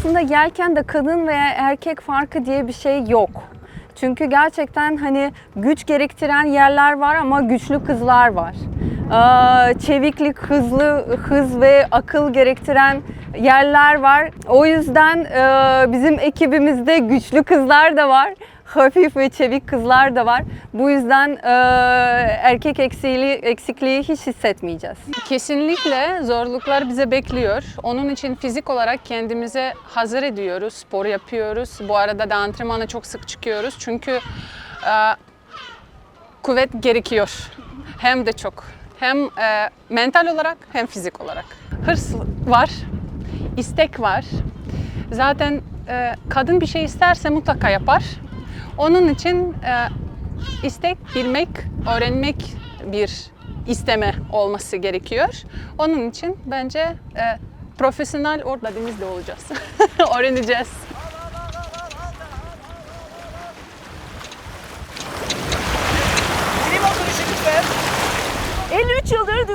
aslında yelkende kadın veya erkek farkı diye bir şey yok. Çünkü gerçekten hani güç gerektiren yerler var ama güçlü kızlar var. Ee, Çeviklik, hızlı, hız ve akıl gerektiren yerler var. O yüzden e, bizim ekibimizde güçlü kızlar da var. Hafif ve çevik kızlar da var. Bu yüzden e, erkek eksiği, eksikliği hiç hissetmeyeceğiz. Kesinlikle zorluklar bize bekliyor. Onun için fizik olarak kendimize hazır ediyoruz, spor yapıyoruz. Bu arada da antrenmana çok sık çıkıyoruz. Çünkü e, kuvvet gerekiyor. Hem de çok. Hem e, mental olarak hem fizik olarak. Hırs var, istek var. Zaten e, kadın bir şey isterse mutlaka yapar. Onun için e, istek, bilmek, öğrenmek bir isteme olması gerekiyor. Onun için bence e, profesyonel orada denizde olacağız. Öğreneceğiz.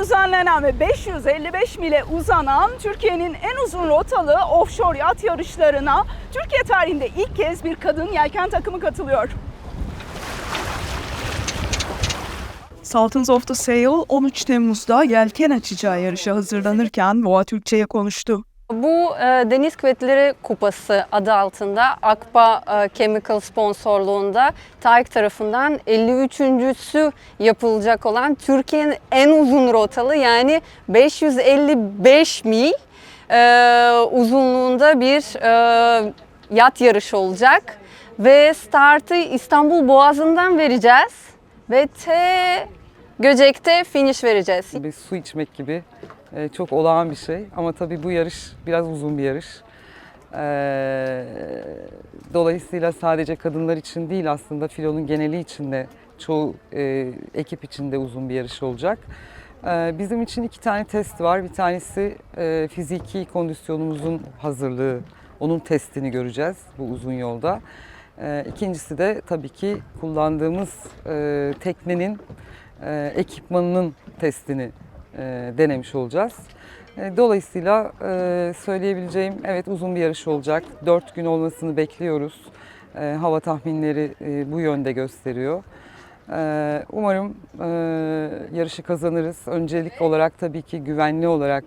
Düzenlenen ve 555 mile uzanan Türkiye'nin en uzun rotalı offshore yat yarışlarına Türkiye tarihinde ilk kez bir kadın yelken takımı katılıyor. Sultans of the Sail 13 Temmuz'da yelken açacağı yarışa hazırlanırken Boğa Türkçe'ye konuştu. Bu e, Deniz Kuvvetleri Kupası adı altında Akba e, Chemical sponsorluğunda TAİK tarafından 53.sü yapılacak olan Türkiye'nin en uzun rotalı yani 555 mil e, uzunluğunda bir e, yat yarışı olacak. Ve startı İstanbul Boğazı'ndan vereceğiz ve T Göcek'te finish vereceğiz. bir su içmek gibi e, çok olağan bir şey. Ama tabii bu yarış biraz uzun bir yarış. E, dolayısıyla sadece kadınlar için değil aslında filonun geneli için de çoğu e, ekip için de uzun bir yarış olacak. E, bizim için iki tane test var. Bir tanesi e, fiziki kondisyonumuzun hazırlığı, onun testini göreceğiz bu uzun yolda. E, ikincisi de tabii ki kullandığımız e, teknenin ekipmanının testini e, denemiş olacağız. E, dolayısıyla e, söyleyebileceğim evet uzun bir yarış olacak. Dört gün olmasını bekliyoruz. E, hava tahminleri e, bu yönde gösteriyor. E, umarım e, yarışı kazanırız. Öncelik olarak tabii ki güvenli olarak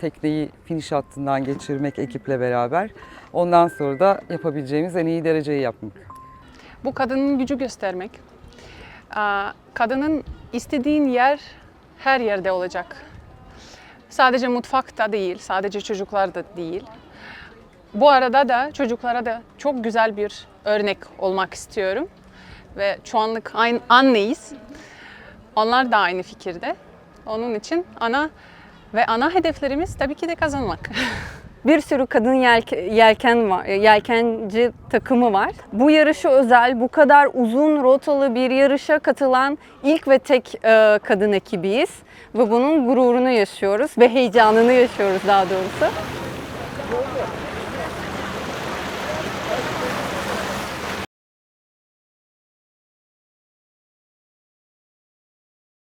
tekneyi finish hattından geçirmek ekiple beraber. Ondan sonra da yapabileceğimiz en iyi dereceyi yapmak. Bu kadının gücü göstermek. Kadının istediğin yer her yerde olacak. Sadece mutfakta değil, sadece çocuklarda değil. Bu arada da çocuklara da çok güzel bir örnek olmak istiyorum. Ve şu anlık aynı anneyiz. Onlar da aynı fikirde. Onun için ana ve ana hedeflerimiz tabii ki de kazanmak. Bir sürü kadın yelke- yelken var, yelkenci takımı var. Bu yarışı özel, bu kadar uzun rotalı bir yarışa katılan ilk ve tek e, kadın ekibiyiz. Ve bunun gururunu yaşıyoruz ve heyecanını yaşıyoruz daha doğrusu.